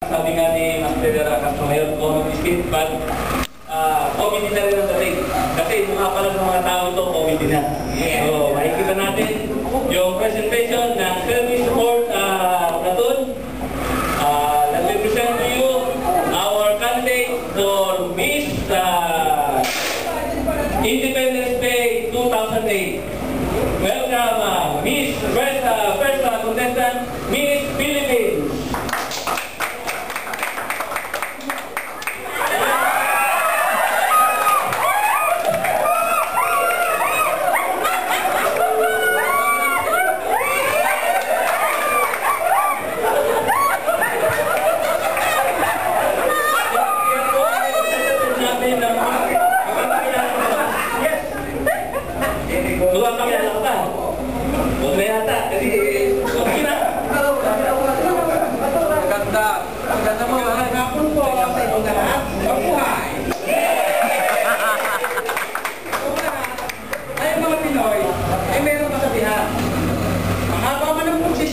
Sabi nga ni Ma'am Rivera Castro ngayon, common spirit but ah, uh, comedy na rin ang dating. Kasi mukha pala ng mga tao to, comedy na. So, makikita natin yung presentation ng service support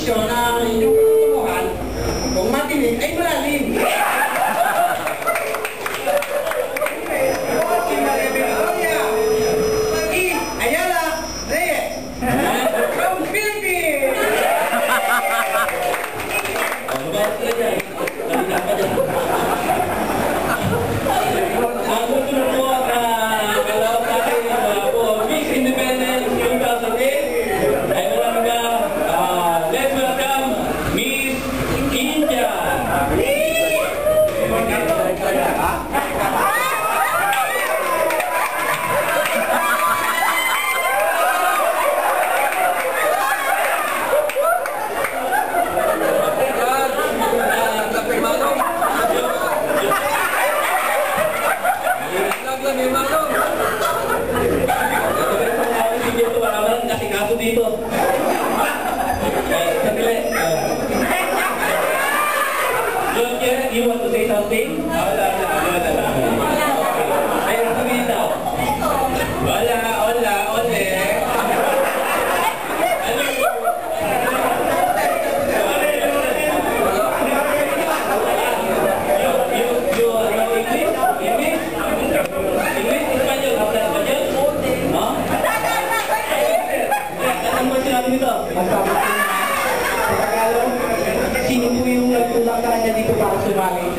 your name. dito. Sandali. Uh, John, you want to say something? Wala. sumali.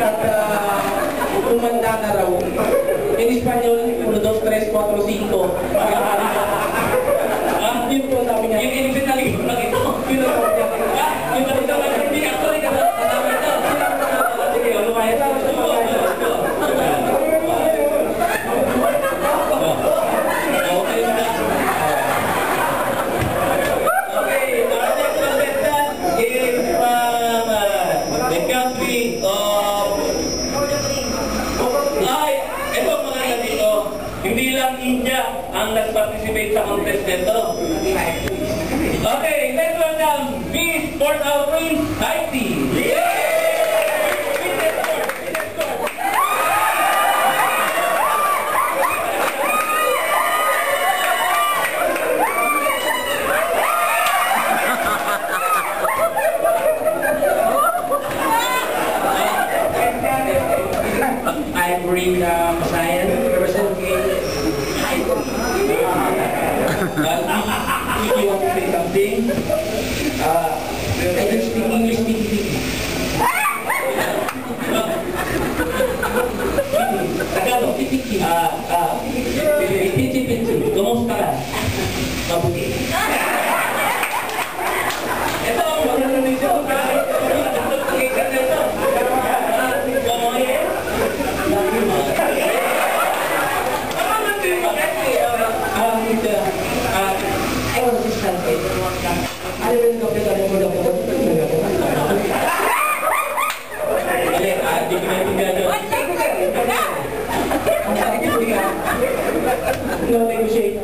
At ah, uh, umanda na raw. In Espanyol, 1, 2, 3, 4, 5. Pagkakalit Hindi lang India ang nag-participate sa contest nito. Okay, let's welcome Miss for our Prince Haiti. Yeah! I'm Rina Masayan, representing Uh, if you want to say something, uh, I can speak English, speak English. Tagalog, speak English. Uh, uh, no negotiate.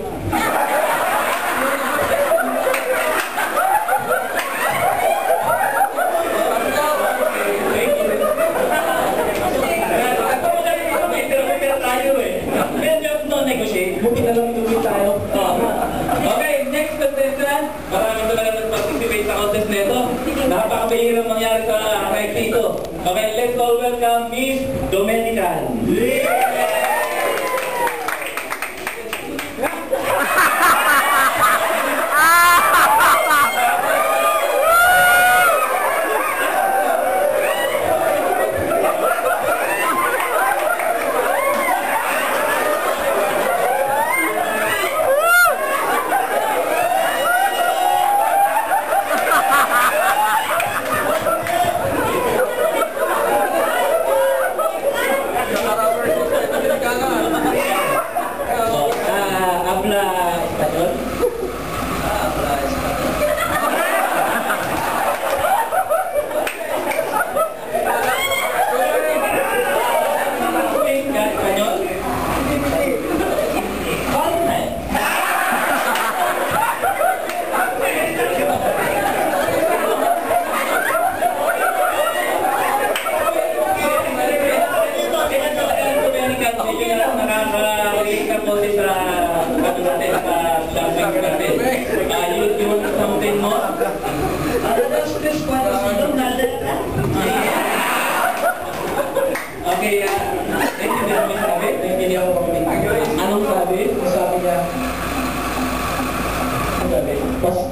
Buti na lang tayo. Okay, next contestant. Maraming talaga nag-participate sa contest nito. Napakamahirap mangyari sa kahit dito. Okay, let's all welcome Miss Domenican. Yeah!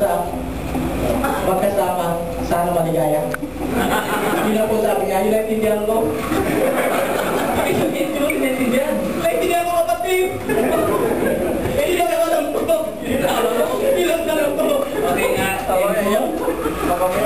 Basta magkasama, sana maligaya. Yun lang po sabi niya, yun lang intindihan ko. Okay, so hindi mo naintindihan. Naintindihan mo kapatid! Eh, yun lang lang po. Ilang na lang to. Okay nga, Okay, info. ayun. Baka mo